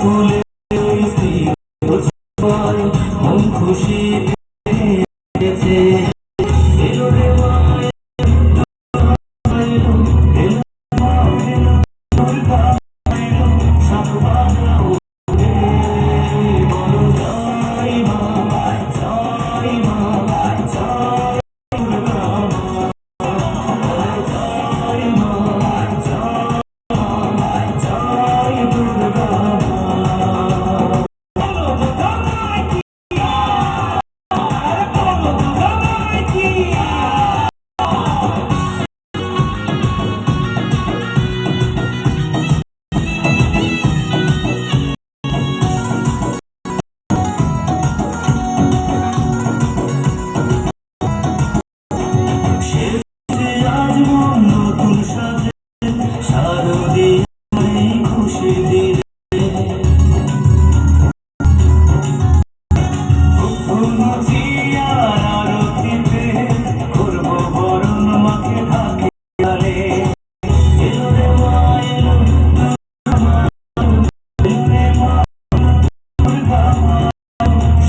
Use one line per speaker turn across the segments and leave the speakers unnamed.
ফুলে খুশি এলো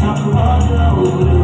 Sakın bana olur